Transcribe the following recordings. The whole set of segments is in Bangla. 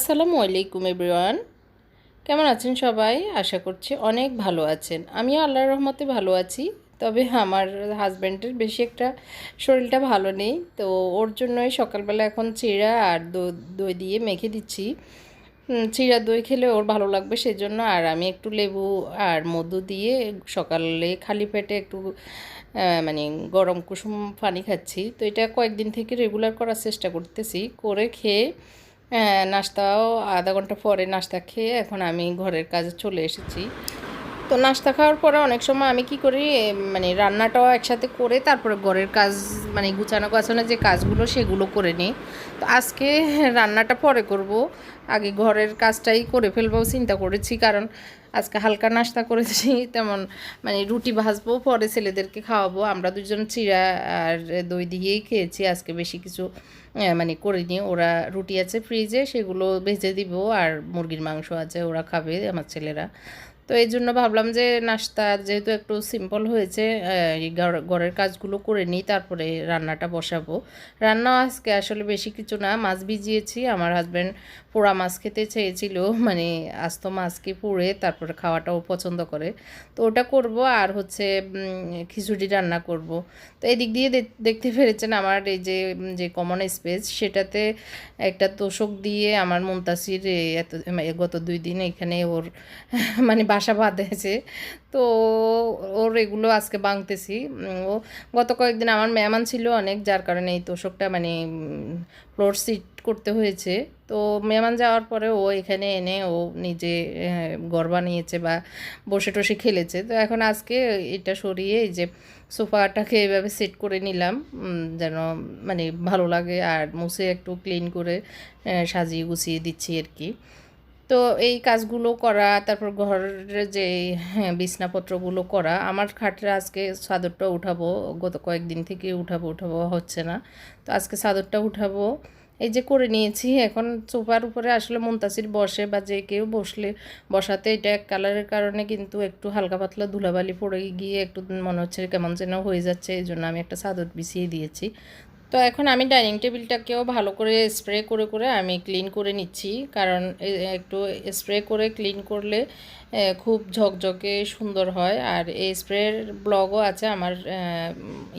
আসসালামু আলাইকুম এভরিওয়ান কেমন আছেন সবাই? আশা করছি অনেক ভালো আছেন। আমিও আল্লাহর রহমতে ভালো আছি। তবে আমার হাজব্যান্ডের বেশি একটা শরীরটা ভালো নেই, তো ওর জন্যই সকালবেলা এখন চিড়া আর দই দিয়ে মেখে দিচ্ছি। চিড়া, দই খেলে ওর ভালো লাগবে সেজন্য। আর আমি একটু লেবু আর মধু দিয়ে সকালে খালি পেটে একটু মানে গরম কুসুম পানি খাচ্ছি। তো এটা কয়েকদিন থেকে রেগুলার করার চেষ্টা করতেছি। করে খেয়ে নাস্তাও আধা ঘণ্টা পরে নাস্তা খেয়ে এখন আমি ঘরের কাজে চলে এসেছি। তো নাস্তা খাওয়ার পরে অনেক সময় আমি কি করি মানে রান্নাটাও একসাথে করে তারপরে ঘরের কাজ মানে গুছানো গাছানো যে কাজগুলো সেগুলো করে নিই। তো আজকে রান্নাটা পরে করব। আগে ঘরের কাজটাই করে ফেলব চিন্তা করেছি, কারণ আজকে হালকা নাস্তা করেছি, তেমন মানে রুটি ভাজবো, পরে ছেলেদেরকে খাওয়াবো। আমরা দুজন চিড়া আর দই দিয়েই খেয়েছি, আজকে বেশি কিছু মানে করিনি। ওরা রুটি আছে ফ্রিজে, সেগুলো ভেজে দিব, আর মুরগির মাংস আছে, ওরা খাবে, আমার ছেলেরা। তো এই জন্য ভাবলাম যে নাস্তা যেহেতু একটু সিম্পল হয়েছে ঘরের কাজগুলো করে নিই, তারপরে রান্নাটা বসাবো। রান্না আজকে আসলে বেশি কিছু না, মাছ ভিজিয়েছি, আমার হাজব্যান্ড পোড়া মাছ খেতে চেয়েছিল মানে আস্ত মাছকে পুড়ে, তারপরে খাওয়াটাও পছন্দ করে। তো ওটা করব, আর হচ্ছে খিচুড়ি রান্না করব। তো এদিক দিয়ে দেখতে পেরেছেন আমার এই যে যে কমন স্পেস সেটাতে একটা তোষক দিয়ে আমার মুনতাসির এই এত গত দুই দিন এখানে ওর মানে বাসা বাঁধেছে তো ওর এগুলো আজকে উম, ও গত কয়েকদিন আমার মেহমান ছিল অনেক যার কারণে এই তোষকটা মানে ফ্লোর সিট করতে হয়েছে। তো মেহমান যাওয়ার পরে ও এখানে এনে ও নিজে আহ, ঘর বানিয়েছে বা বসে টসে খেলেছে। তো এখন আজকে এটা সরিয়ে এই যে সোফাটাকে এভাবে সেট করে নিলাম। যেন মানে ভালো লাগে আর মুছে একটু ক্লিন করে সাজিয়ে গুছিয়ে দিচ্ছি আর কি। তো এই কাজগুলো করা তারপর ঘরের যে হ্যাঁ, বিছনাপত্রগুলো করা আমার খাটে আজকে চাদরটা উঠাবো গত কয়েকদিন থেকে উঠাবো উঠাবো হচ্ছে না। তো আজকে চাদরটা উঠাবো এই যে করে নিয়েছি এখন সোফার উপরে আসলে মুনতাসির বসে বা যে কেউ বসলে বসাতে এটা এক কালারের কারণে কিন্তু একটু হালকা পাতলা ধুলাবালি পড়ে গিয়ে একটু মনে হচ্ছে কেমন যেন হয়ে যাচ্ছে এই জন্য আমি একটা চাদর বিছিয়ে দিয়েছি। তো এখন আমি ডাইনিং টেবিলটাকেও ভালো করে স্প্রে করে করে আমি ক্লিন করে নিচ্ছি। কারণ একটু স্প্রে করে ক্লিন করলে খুব ঝকঝকে সুন্দর হয়। আর এই স্প্রের ব্লগও আছে আমার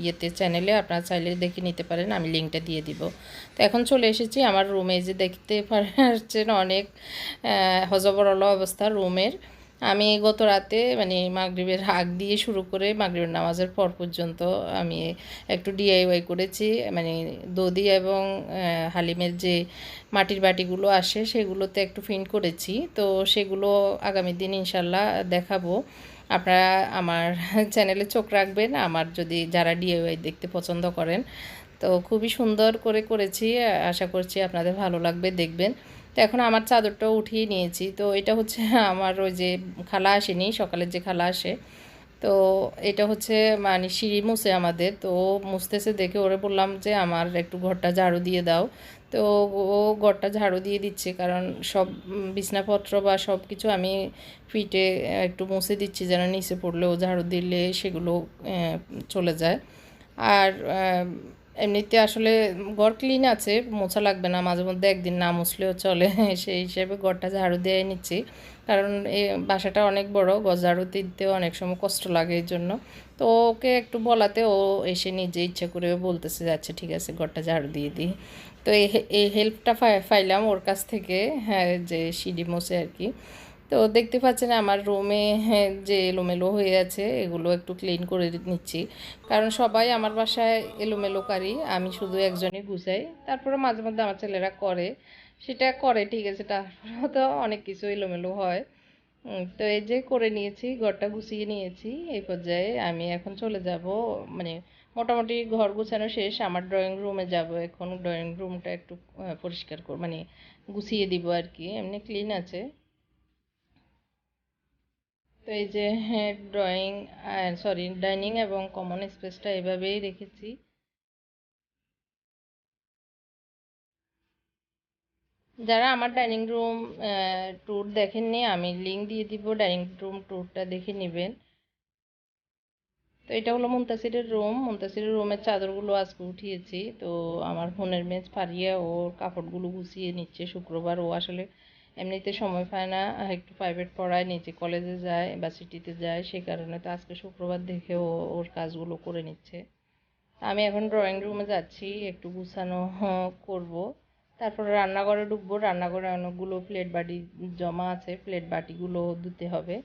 ইয়েতে চ্যানেলে, আপনারা চাইলে দেখে নিতে পারেন, আমি লিঙ্কটা দিয়ে দিব। তো এখন চলে এসেছি আমার রুমে যে দেখতে পারছেন অনেক হজবরল অবস্থা রুমের। আমি গত রাতে মানে মাগরিবের হাক দিয়ে শুরু করে মাগরিবের নামাজের পর পর্যন্ত আমি একটু ডিআইওয়াই করেছি। মানে দদি এবং হালিমের যে মাটির বাটিগুলো আসে সেগুলোতে একটু ফিন করেছি। তো সেগুলো আগামী দিন ইনশাল্লাহ দেখাবো। আপনারা আমার চ্যানেলে চোখ রাখবেন, আমার যদি যারা ডিআইওয়াই দেখতে পছন্দ করেন। তো খুবই সুন্দর করে করেছি, আশা করছি আপনাদের ভালো লাগবে, দেখবেন। তো এখন আমার চাদরটাও উঠিয়ে নিয়েছি। তো এটা হচ্ছে আমার ওই যে খালা আসেনি, সকালের যে খালা আসে। তো এটা হচ্ছে মানে সিঁড়ি মুছে আমাদের। তো মুছতেছে দেখে ওরে বললাম যে, আমার একটু ঘরটা ঝাড়ু দিয়ে দাও। তো ও ঘরটা ঝাড়ু দিয়ে দিচ্ছে কারণ সব বিছনাপত্র বা সব কিছু আমি ফিটে একটু মুছে দিচ্ছি যেন নিচে পড়লে ও ঝাড়ু দিলে সেগুলো চলে যায়। আর এমনিতে আসলে ঘর ক্লিন আছে, মোছা লাগবে না, মাঝে মধ্যে একদিন না মুছলেও চলে, সেই হিসেবে ঘরটা ঝাড়ু দিয়ে নিচ্ছি। কারণ এই বাসাটা অনেক বড়, ঘর ঝাড়ু দিতেও অনেক সময় কষ্ট লাগে এই জন্য। তো ওকে একটু বলাতে, ও এসে নিজে ইচ্ছে করে বলতেছে যাচ্ছে ঠিক আছে, ঘরটা ঝাড়ু দিয়ে দিই তো এই হেল্পটা পাইলাম ওর কাছ থেকে হ্যাঁ যে সিঁড়ি মোছে আর কি। তো দেখতে পাচ্ছেন আমার রুমে হ্যাঁ, যে এলোমেলো হয়ে আছে এগুলো একটু ক্লিন করে নিচ্ছি। কারণ সবাই আমার বাসায় এলোমেলো কারি আমি শুধু একজনই গুছাই। তারপরে মাঝে মধ্যে আমার ছেলেরা করে। সেটা করে ঠিক আছে তারপরেও তো অনেক কিছু এলোমেলো হয়। তো এই যে করে নিয়েছি ঘরটা গুছিয়ে নিয়েছি। এই পর্যায়ে আমি এখন চলে যাব মানে মোটামুটি ঘর গুছানো শেষ আমার ড্রয়িং রুমে যাব এখন। ড্রয়িং রুমটা একটু পরিষ্কার কর মানে গুছিয়ে দিব আর কি। এমনি ক্লিন আছে। তো এই যে হ্যাঁ ড্রয়িং সরি ডাইনিং এবং কমন স্পেসটা এভাবেই রেখেছি। যারা আমার ডাইনিং রুম ট্যুর দেখেননি, আমি লিঙ্ক দিয়ে দিব ডাইনিং রুম ট্যুরটা দেখে নেবেন। তো এটা হলো মুন্তাসিরের রুম মুন্তাসিরের রুমের চাদরগুলো আজকে উঠিয়েছি। তো আমার ফোনের মেজ ফারিয়ে ওর কাপড়গুলো গুছিয়ে নিচ্ছে, শুক্রবার ও আসলে এমনিতে সময় পায় না একটু প্রাইভেট পড়ায় নিচে কলেজে যায় বা সিটিতে যায় সে কারণে তো আজকে শুক্রবার দেখে ও, ওর কাজগুলো করে নিচ্ছে। আমি এখন ড্রয়িং রুমে যাচ্ছি, একটু গুছানো করব। তারপরে রান্নাঘরে ঢুকবো, রান্নাঘরে অনেকগুলো প্লেট বাটি জমা আছে প্লেট বাটিগুলো ধুতে হবে।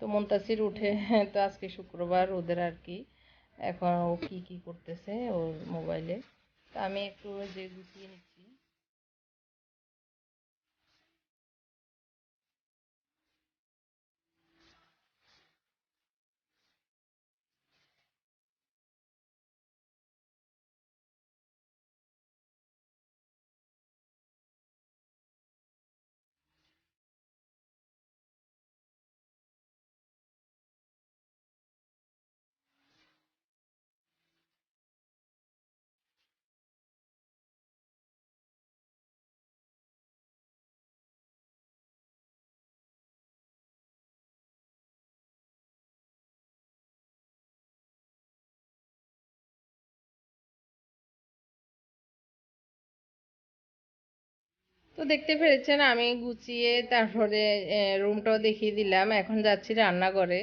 তো মন্তাসির উঠে, তো আজকে শুক্রবার ওদের আর কি। এখন ও কী কী করতেছে ওর মোবাইলে তো আমি একটু যে গুছিয়ে নিচ্ছি। তো দেখতে পেরেছেন, আমি গুছিয়ে তারপরে রুমটাও দেখিয়ে দিলাম। এখন যাচ্ছি রান্নাঘরে।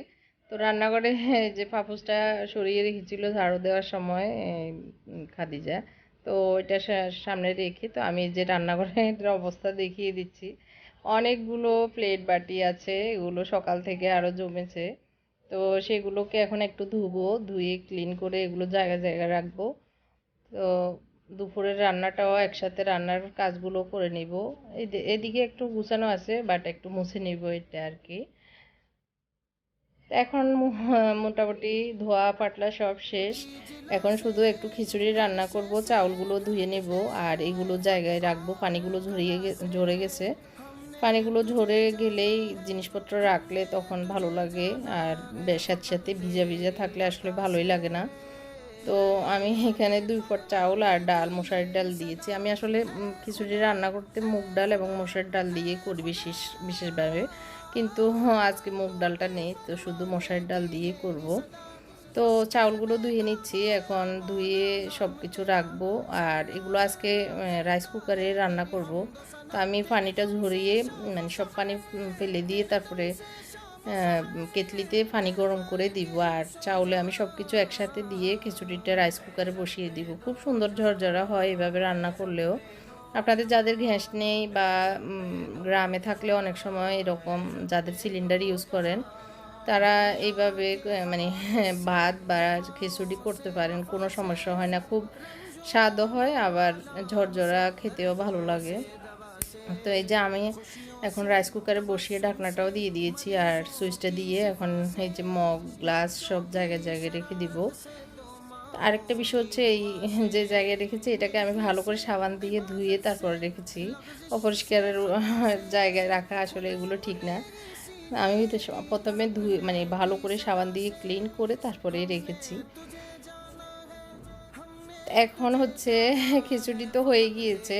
তো রান্নাঘরে যে পাপোসটা সরিয়ে রেখেছিল ঝাড়ু দেওয়ার সময় খাদিজা, তো ওইটা সামনে রেখে, তো আমি যে রান্নাঘরের অবস্থা দেখিয়ে দিচ্ছি। অনেকগুলো প্লেট বাটি আছে, এগুলো সকাল থেকে আরও জমেছে। তো সেগুলোকে এখন একটু ধুবো, ধুয়ে ক্লিন করে এগুলো জায়গায় জায়গায় রাখব। তো দুপুরের রান্নাটাও একসাথে রান্নার কাজগুলো করে নিব। এদিকে একটু গুছানো আছে বাট একটু মুছে নিব এটা আর কি এখন মোটামুটি ধোয়া পাটলা সব শেষ। এখন শুধু একটু খিচুড়ি রান্না করব, চাউলগুলো ধুয়ে নেব, আর এগুলো জায়গায় রাখব। পানিগুলো ঝরিয়ে ঝরে গেছে। পানিগুলো ঝরে গেলেই জিনিসপত্র রাখলে তখন ভালো লাগে, আর সাথে সাথে ভিজা ভিজা থাকলে আসলে ভালোই লাগে না। তো আমি এখানে দুই পট চাউল আর ডাল মশারির ডাল দিয়েছি। আমি আসলে খিচুড়ি রান্না করতে মুগ ডাল এবং মশারির ডাল দিয়ে করি বিশেষ, বিশেষভাবে। কিন্তু আজকে মুগ ডালটা নেই, তো শুধু মশারির ডাল দিয়ে করব। তো চাউলগুলো ধুয়ে নিচ্ছি, এখন ধুয়ে সব কিছু রাখব। আর এগুলো আজকে রাইস কুকারে রান্না করব। তো আমি পানিটা ঝরিয়ে মানে সব পানি ফেলে দিয়ে তারপরে কেতলিতে পানি গরম করে দিব আর চাউলে আমি সব কিছু একসাথে দিয়ে খিচুড়িটা রাইস কুকারে বসিয়ে দিব। খুব সুন্দর ঝরঝরা হয় এভাবে রান্না করলেও। আপনাদের যাদের গ্যাস নেই বা গ্রামে থাকলে অনেক সময় এরকম যাদের সিলিন্ডার ইউজ করেন, তারা এইভাবে মানে ভাত বা খিচুড়ি করতে পারেন, কোনো সমস্যা হয় না। খুব স্বাদও হয়, আবার ঝরঝরা খেতেও ভালো লাগে। তো এই যে আমি এখন রাইস কুকারে বসিয়ে ঢাকনাটাও দিয়ে দিয়েছি আর সুইচটা দিয়ে এখন এই যে মগ, গ্লাস সব জায়গায় জায়গায় রেখে দিব। আরেকটা বিষয় হচ্ছে এই যে জায়গায় রেখেছি, এটাকে আমি ভালো করে সাবান দিয়ে ধুয়ে তারপরে রেখেছি। অপরিষ্কারের জায়গায় রাখা আসলে এগুলো ঠিক না। আমি প্রথমে ধুয়ে মানে ভালো করে সাবান দিয়ে ক্লিন করে তারপরে রেখেছি। এখন হচ্ছে খিচুড়ি তো হয়ে গিয়েছে।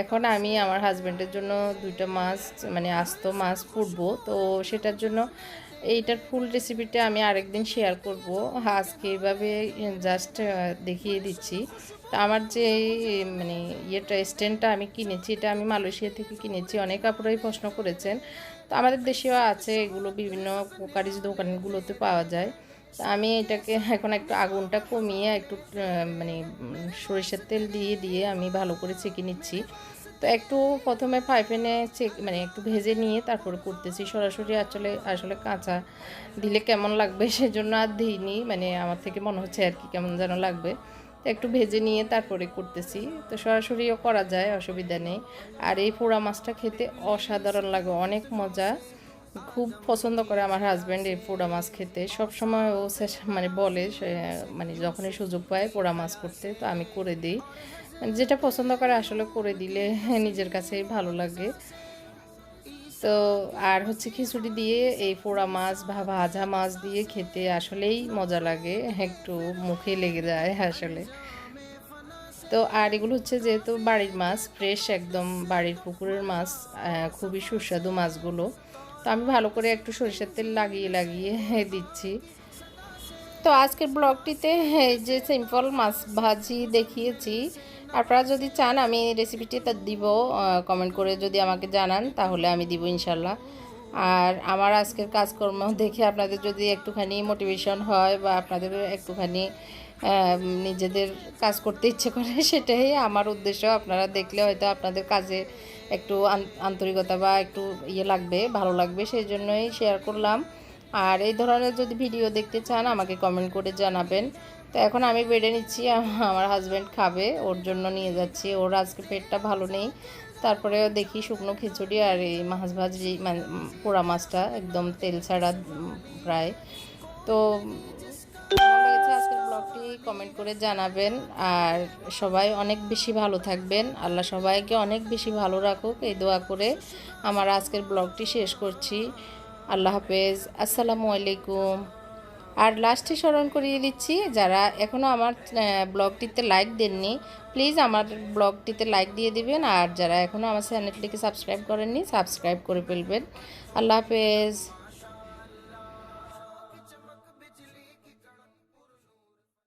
এখন আমি আমার হাজব্যান্ডের জন্য দুইটা মাছ মানে আস্ত মাছ ফুটবো তো সেটার জন্য এইটার ফুল রেসিপিটা আমি আরেকদিন শেয়ার করব। আজকে এভাবে জাস্ট দেখিয়ে দিচ্ছি। তো আমার যে মানে ইয়েটা স্ট্যান্ডটা আমি কিনেছি, এটা আমি মালয়েশিয়া থেকে কিনেছি। অনেক কাপড়াই প্রশ্ন করেছেন। তো আমাদের দেশেও আছে, এগুলো বিভিন্ন কারিজ দোকানগুলোতে পাওয়া যায়। তো আমি এটাকে এখন একটু আগুনটা কমিয়ে একটু মানে সরিষার তেল দিয়ে দিয়ে আমি ভালো করে ছেঁকে নিচ্ছি। তো একটু প্রথমে পাইপেনে চেক মানে একটু ভেজে নিয়ে তারপরে করতেছি। সরাসরি আসলে আসলে কাঁচা দিলে কেমন লাগবে সেজন্য আর দিইনি। মানে আমার থেকে মনে হচ্ছে আর কি কেমন যেন লাগবে। তো একটু ভেজে নিয়ে তারপরে করতেছি। তো সরাসরিও করা যায়, অসুবিধা নেই। আর এই পোড়া মাছটা খেতে অসাধারণ লাগে, অনেক মজা। খুব পছন্দ করে আমার হাজব্যান্ড এই পোড়া মাছ খেতে। সব সময় ও মানে বলে মানে যখনই সুযোগ পায় পোড়া মাছ করতে, তো আমি করে দিই। যেটা পছন্দ করে আসলে করে দিলে নিজের কাছেই ভালো লাগে। তো আর হচ্ছে খিচুড়ি দিয়ে এই পোড়া মাছ বা ভাজা মাছ দিয়ে খেতে আসলেই মজা লাগে, একটু মুখে লেগে যায় আসলে। তো আর এগুলো হচ্ছে যেহেতু বাড়ির মাছ ফ্রেশ একদম বাড়ির পুকুরের মাছ খুবই সুস্বাদু মাছগুলো। তো আমি ভালো করে একটু সরিষার তেল লাগিয়ে লাগিয়ে দিচ্ছি। তো আজকের ব্লগটিতে যে সিম্পল মাছ ভাজি দেখিয়েছি। আপনারা যদি চান, আমি রেসিপিটি তার দিব কমেন্ট করে যদি আমাকে জানান, তাহলে আমি দিব ইনশাল্লাহ। আর আমার আজকের কাজকর্ম দেখে আপনাদের যদি একটুখানি মোটিভেশন হয় বা আপনাদের একটুখানি নিজেদের কাজ করতে ইচ্ছে করে সেটাই আমার উদ্দেশ্য। আপনারা দেখলে হয়তো আপনাদের কাজে একটু আন- আন্তরিকতা বা একটু ইয়ে লাগবে, ভালো লাগবে, সেই জন্যই শেয়ার করলাম। আর এই ধরনের যদি ভিডিও দেখতে চান, আমাকে কমেন্ট করে জানাবেন। তো এখন আমি বেড়ে নিচ্ছি, আমার হাজব্যান্ড খাবে, ওর জন্য নিয়ে যাচ্ছি। ওর আজকে পেটটা ভালো নেই তারপরে দেখি শুকনো খিচুড়ি আর এই মাছ ভাজি মানে পোড়া মাছটা একদম তেল ছাড়া প্রায়। তো আজকের ব্লগটি কমেন্ট করে জানাবেন। আর সবাই অনেক বেশি ভালো থাকবেন। আল্লাহ সবাইকে অনেক বেশি ভালো রাখুক। এই দোয়া করে আমার আজকের ব্লগটি শেষ করছি। আল্লাহ হাফেজ। আসসালামু আলাইকুম। আর লাস্টে স্মরণ করিয়ে দিচ্ছি, যারা এখনও আমার ব্লগটিতে লাইক দেননি প্লিজ আমার ব্লগটিতে লাইক দিয়ে দিবেন। আর যারা এখনও আমার চ্যানেলটিকে সাবস্ক্রাইব করেননি সাবস্ক্রাইব করে ফেলবেন। আল্লাহ হাফেজ।